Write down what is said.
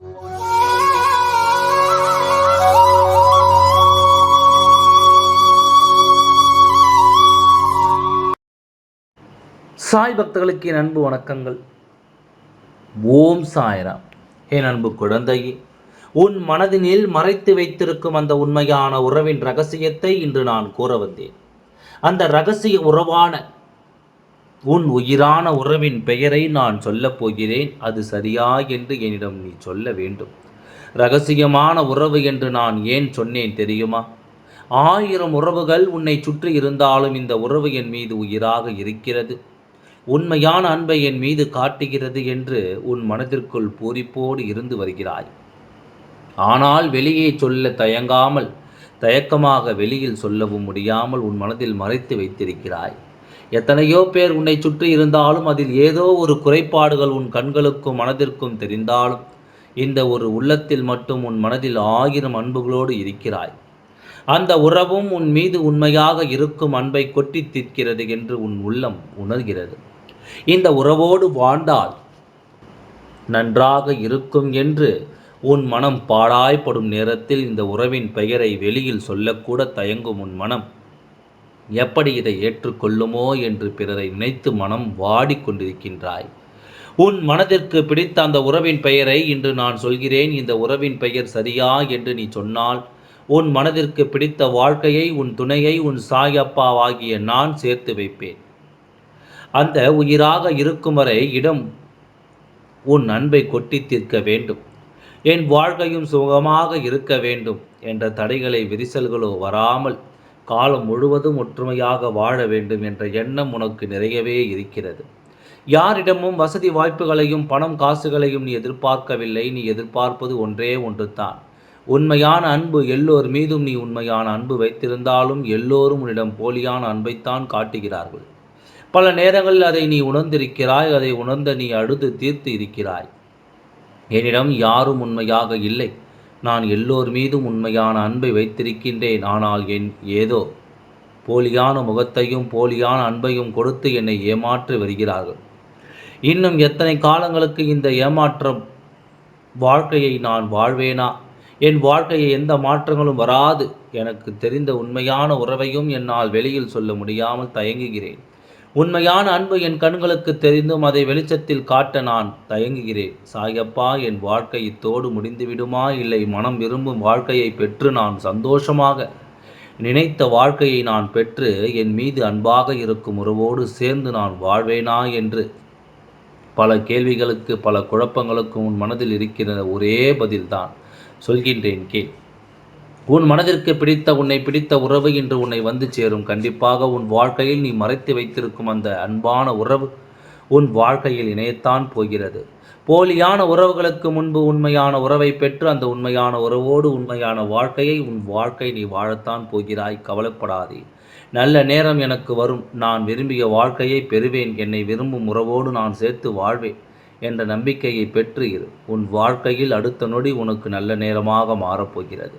சாய் பக்தர்களுக்கு என் அன்பு வணக்கங்கள். ஓம் சாய்ராம். என் அன்பு குழந்தையே உன் மனதினில் மறைத்து வைத்திருக்கும் அந்த உண்மையான உறவின் ரகசியத்தை இன்று நான் கூற வந்தேன். அந்த ரகசிய உறவான உன் உயிரான உறவின் பெயரை நான் சொல்லப் போகிறேன் அது சரியா என்று என்னிடம் நீ சொல்ல வேண்டும். ரகசியமான உறவு என்று நான் ஏன் சொன்னேன் தெரியுமா? ஆயிரம் உறவுகள் உன்னை சுற்றி இருந்தாலும் இந்த உறவு என் மீது உயிராக இருக்கிறது. உண்மையான அன்பை என் மீது காட்டுகிறது என்று உன் மனதிற்குள் பூரிப்போடு இருந்து வருகிறாய். ஆனால் வெளியே சொல்ல தயங்காமல் தயக்கமாக வெளியில் சொல்லவும் முடியாமல் உன் மனதில் மறைத்து வைத்திருக்கிறாய். எத்தனையோ பேர் உன்னை சுற்றி இருந்தாலும் அதில் ஏதோ ஒரு குறைபாடுகள் உன் கண்களுக்கும் மனதிற்கும் தெரிந்தாலும் இந்த ஒரு உள்ளத்தில் மட்டும் உன் மனதில் ஆயிரம் அன்புகளோடு இருக்கிறாய். அந்த உறவும் உன் மீது உண்மையாக இருக்கும் அன்பை கொட்டி தீர்க்கிறது என்று உன் உள்ளம் உணர்கிறது. இந்த உறவோடு வாழ்ந்தால் நன்றாக இருக்கும் என்று உன் மனம் பாடாய்ப்படும் நேரத்தில் இந்த உறவின் பெயரை வெளியில் சொல்லக்கூட தயங்கும் உன் மனம் எப்படி இதை ஏற்றுக்கொள்ளுமோ என்று பிறரை நினைத்து மனம் வாடிக்கொண்டிருக்கின்றாய். உன் மனதிற்கு பிடித்த அந்த உறவின் பெயரை இன்று நான் சொல்கிறேன். இந்த உறவின் பெயர் சரியா என்று நீ சொன்னால் உன் மனதிற்கு பிடித்த வாழ்க்கையை உன் துணையை உன் சாயப்பாவாகிய நான் சேர்த்து வைப்பேன். அந்த உயிராக இருக்கும் வரை இடம் உன் அன்பை கொட்டி தீர்க்க வேண்டும். என் வாழ்க்கையும் சுகமாக இருக்க வேண்டும் என்ற தடைகளை விரிசல்களோ வராமல் காலம் முழுவதும் ஒற்றுமையாக வாழ வேண்டும் என்ற எண்ணம் உனக்கு நிறையவே இருக்கிறது. யாரிடமும் வசதி வாய்ப்புகளையும் பணம் காசுகளையும் நீ எதிர்பார்க்கவில்லை. நீ எதிர்பார்ப்பது ஒன்றே ஒன்றுதான். உண்மையான அன்பு எல்லோர் மீதும் நீ உண்மையான அன்பு வைத்திருந்தாலும் எல்லோரும் உன்னிடம் போலியான அன்பைத்தான் காட்டுகிறார்கள். பல நேரங்களில் அதை நீ உணர்ந்திருக்கிறாய். அதை உணர்ந்த நீ அழுது தீர்த்து இருக்கிறாய். என்னிடம் யாரும் உண்மையாக இல்லை. நான் எல்லோர் மீதும் உண்மையான அன்பை வைத்திருக்கின்றேன். ஆனால் என் ஏதோ போலியான முகத்தையும் போலியான அன்பையும் கொடுத்து என்னை ஏமாற்றி வருகிறார்கள். இன்னும் எத்தனை காலங்களுக்கு இந்த ஏமாற்ற வாழ்க்கையை நான் வாழ்வேனா? என் வாழ்க்கையை எந்த மாற்றங்களும் வராது. எனக்கு தெரிந்த உண்மையான உறவையும் என்னால் வெளியில் சொல்ல முடியாமல் தயங்குகிறேன். உண்மையான அன்பு என் கண்களுக்கு தெரிந்தும் அதை வெளிச்சத்தில் காட்ட நான் தயங்குகிறேன். சாயப்பா என் வாழ்க்கை இத்தோடு முடிந்துவிடுமா? இல்லை மனம் விரும்பும் வாழ்க்கையை பெற்று நான் சந்தோஷமாக நினைத்த வாழ்க்கையை நான் பெற்று என் மீது அன்பாக இருக்கும் உறவோடு சேர்ந்து நான் வாழ்வேனா என்று பல கேள்விகளுக்கு பல குழப்பங்களுக்கும் உன் மனதில் இருக்கிற ஒரே பதில்தான். சொல்கின்றேன் கேள். உன் மனதிற்கு பிடித்த உன்னை பிடித்த உறவு இன்று உன்னை வந்து சேரும். கண்டிப்பாக உன் வாழ்க்கையில் நீ மறைத்து வைத்திருக்கும் அந்த அன்பான உறவு உன் வாழ்க்கையில் இணையத்தான் போகிறது. போலியான உறவுகளுக்கு முன்பு உண்மையான உறவை பெற்று அந்த உண்மையான உறவோடு உண்மையான வாழ்க்கையை உன் வாழ்க்கை நீ வாழத்தான் போகிறாய். கவலைப்படாதே. நல்ல நேரம் எனக்கு வரும். நான் விரும்பிய வாழ்க்கையை பெறுவேன். என்னை விரும்பும் உறவோடு நான் சேர்த்து வாழ்வேன் என்ற நம்பிக்கையை பெற்று இரு. உன் வாழ்க்கையில் அடுத்த நொடி உனக்கு நல்ல நேரமாக மாறப்போகிறது.